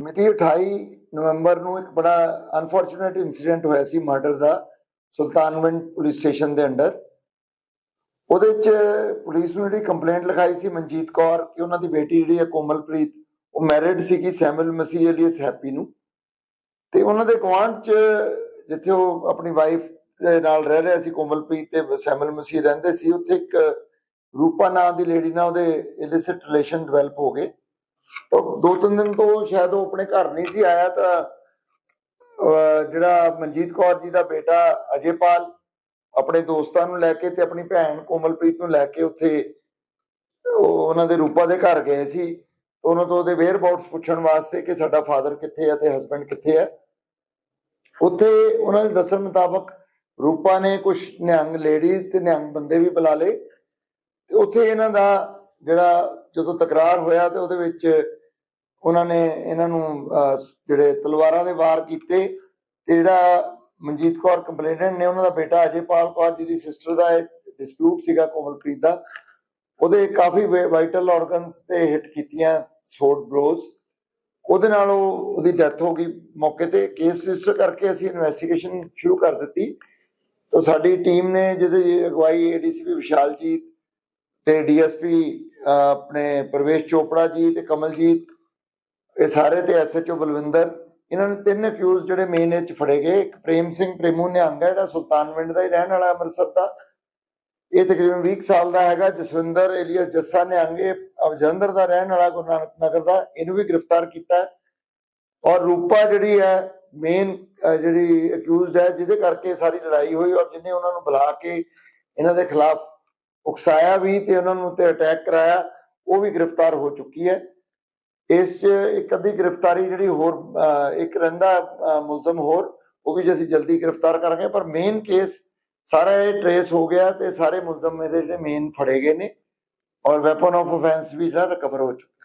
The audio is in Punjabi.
ਮਿਤੀ 28 ਨਵੰਬਰ ਨੂੰ ਇੱਕ ਬੜਾ ਅਨਫੋਰਚੂਨੇਟ ਇਨਸੀਡੈਂਟ ਹੋਇਆ ਸੀ ਮਰਡਰ ਦਾ, ਸੁਲਤਾਨਵਿੰਡ ਪੁਲਿਸ ਸਟੇਸ਼ਨ ਦੇ ਅੰਡਰ। ਉਹਦੇ ਚ ਪੁਲਿਸ ਨੂੰ ਜਿਹੜੀ ਕੰਪਲੇਂਟ ਲਿਖਾਈ ਸੀ ਮਨਜੀਤ ਕੌਰ ਕਿ ਉਹਨਾਂ ਦੀ ਬੇਟੀ ਜਿਹੜੀ ਹੈ ਕੋਮਲਪ੍ਰੀਤ, ਉਹ ਮੈਰਿਡ ਸੀਗੀ ਸੈਮਲ ਮਸੀਹ ਅਲੀਅਸ ਹੈਪੀ ਨੂੰ। ਤੇ ਉਹਨਾਂ ਦੇ ਗੁਆਂਢ ਚ ਜਿੱਥੇ ਉਹ ਆਪਣੀ ਵਾਈਫ ਦੇ ਨਾਲ ਰਹਿ ਰਿਹਾ ਸੀ, ਕੋਮਲਪ੍ਰੀਤ ਤੇ ਸੈਮਲ ਮਸੀਹ ਰਹਿੰਦੇ ਸੀ, ਉੱਥੇ ਇੱਕ ਰੂਪਾ ਨਾਂ ਦੀ ਲੇਡੀ ਨਾਲ ਉਹਦੇ ਇਲਿਸਿਟ ਰਿਲੇਸ਼ਨ ਡਿਵੈਲਪ ਹੋ ਗਏ। ਤਾਂ ਦੋ ਤਿੰਨ ਦਿਨ ਤੋਂ ਸ਼ਾਇਦ ਉਹ ਆਪਣੇ ਘਰ ਨਹੀਂ ਸੀ ਆਇਆ ਤਾਂ ਜਿਹੜਾ ਮਨਜੀਤ ਕੌਰ ਜੀ ਦਾ ਬੇਟਾ ਅਜੇਪਾਲ ਆਪਣੇ ਦੋਸਤਾਂ ਨੂੰ ਲੈ ਕੇ ਤੇ ਆਪਣੀ ਭੈਣ ਕੋਮਲਪ੍ਰੀਤ ਨੂੰ ਲੈ ਕੇ ਉੱਥੇ ਉਹਨਾਂ ਦੇ ਰੂਪਾ ਦੇ ਘਰ ਗਏ ਸੀ। ਉਹਨਾਂ ਤੋਂ ਉਹਦੇ ਵੇਅਰ ਅਬਾਊਟਸ ਪੁੱਛਣ ਵਾਸਤੇ ਕਿ ਸਾਡਾ ਫਾਦਰ ਕਿੱਥੇ ਹੈ ਤੇ ਹਸਬੰਡ ਕਿੱਥੇ ਹੈ ਉੱਥੇ ਉਹਨਾਂ ਦੇ ਦੱਸਣ ਮੁਤਾਬਕ ਰੂਪਾ ਨੇ ਕੁਝ ਨਿਹੰਗ ਲੇਡੀਜ਼ ਤੇ ਨਿਹੰਗ ਬੰਦੇ ਵੀ ਬੁਲਾ ਲਏ ਤੇ ਉੱਥੇ ਇਹਨਾਂ ਦਾ ਜਿਹੜਾ ਜਦੋਂ ਤਕਰਾਰ ਹੋਇਆ ਤੇ ਉਹਦੇ ਵਿੱਚ ਉਹਨਾਂ ਨੇ ਇਹਨਾਂ ਨੂੰ ਜਿਹੜੇ ਤਲਵਾਰਾਂ ਦੇ ਵਾਰ ਕੀਤੇ ਤੇ ਜਿਹੜਾ ਮਨਜੀਤ ਕੌਰ ਕੰਪਲੇਨੈਂਟ ਨੇ ਉਹਨਾਂ ਦਾ ਬੇਟਾ ਅਜੇਪਾਲ ਕੌਰ ਜੀ ਦੀ ਸਿਸਟਰ ਦਾ ਡਿਸਪਿਊਟ ਸੀਗਾ ਕੋਮਲਪ੍ਰੀਤ ਦਾ, ਉਹਦੇ ਕਾਫੀ ਵਾਈਟਲ ਆਰਗਨਸ ਤੇ ਹਿੱਟ ਕੀਤੀਆਂ ਸੋਟ ਬਲੋਜ਼ ਉਹਦੇ ਨਾਲ ਉਹਦੀ ਡੈਥ ਹੋ ਗਈ ਮੌਕੇ ਤੇ ਕੇਸ ਰਜਿਸਟਰ ਕਰਕੇ ਅਸੀਂ ਇਨਵੈਸਟੀਗੇਸ਼ਨ ਸ਼ੁਰੂ ਕਰ ਦਿੱਤੀ। ਤਾਂ ਸਾਡੀ ਟੀਮ ਨੇ ਜਿਹਦੇ ਅਗਵਾਈ ਏਡੀਸੀਪੀ ਵਿਸ਼ਾਲਜੀਤ ਤੇ ਡੀਐਸਪੀ ਆਪਣੇ ਪ੍ਰਵੇਸ਼ ਚੋਪੜਾ ਜੀ ਤੇ ਕਮਲਜੀਤ, ਇਹ ਸਾਰੇ ਤੇ ਐਸਐਚਓ ਬਲਵਿੰਦਰ, ਇਹਨਾਂ ਨੇ ਤਿੰਨ ਅਕਿਊਜ਼ ਜਿਹੜੇ ਮੇਨ ਇਹ ਚ ਫੜੇ ਗਏ। ਇੱਕ ਪ੍ਰੇਮ ਸਿੰਘ, ਪ੍ਰੇਮੂ ਨਿਹੰਗ ਹੈ, ਜਿਹੜਾ ਸੁਲਤਾਨਵਿੰਡ ਦਾ ਹੀ ਰਹਿਣ ਵਾਲਾ ਅੰਮ੍ਰਿਤਸਰ ਦਾ। ਇਹ ਤਕਰੀਬਨ 20 ਕੁ ਸਾਲ ਦਾ ਹੈਗਾ। ਜਸਵਿੰਦਰ ਏਲੀਅਸ ਜੱਸਾ ਨਿਹੰਗ, ਇਹ ਜਲੰਧਰ ਦਾ ਰਹਿਣ ਵਾਲਾ ਗੁਰੂ ਨਾਨਕ ਨਗਰ ਦਾ, ਇਹਨੂੰ ਵੀ ਗ੍ਰਿਫਤਾਰ ਕੀਤਾ ਹੈ। ਔਰ ਰੂਪਾ ਜਿਹੜੀ ਹੈ ਮੇਨ ਜਿਹੜੀ ਅਕਿਊਜ਼ਡ ਹੈ, ਜਿਹਦੇ ਕਰਕੇ ਸਾਰੀ ਲੜਾਈ ਹੋਈ ਔਰ ਜਿਹਨੇ ਉਹਨਾਂ ਨੂੰ ਬੁਲਾ ਕੇ ਇਹਨਾਂ ਦੇ ਖਿਲਾਫ ਉਕਸਾਇਆ ਵੀ ਤੇ ਉਹਨਾਂ ਨੂੰ ਤੇ ਅਟੈਕ ਕਰਾਇਆ, ਉਹ ਵੀ ਗ੍ਰਿਫਤਾਰ ਹੋ ਚੁੱਕੀ ਹੈ। ਇਸ 'ਚ ਇੱਕ ਅੱਧੀ ਗ੍ਰਿਫਤਾਰੀ ਜਿਹੜੀ ਹੋਰ ਇੱਕ ਰਹਿੰਦਾ ਮੁਲਜ਼ਮ ਹੋਰ, ਉਹ ਵੀ ਜੇ ਅਸੀਂ ਜਲਦੀ ਗ੍ਰਿਫਤਾਰ ਕਰਾਂਗੇ, ਪਰ ਮੇਨ ਕੇਸ ਸਾਰਾ ਇਹ ਟਰੇਸ ਹੋ ਗਿਆ ਤੇ ਸਾਰੇ ਮੁਲਜ਼ਮ ਇਹਦੇ ਜਿਹੜੇ ਮੇਨ ਫੜੇ ਗਏ ਨੇ ਔਰ ਵੈਪਨ ਆਫ ਆਫੈਂਸ ਵੀ ਜਿਹੜਾ ਰਿਕਵਰ ਹੋ ਚੁੱਕਾ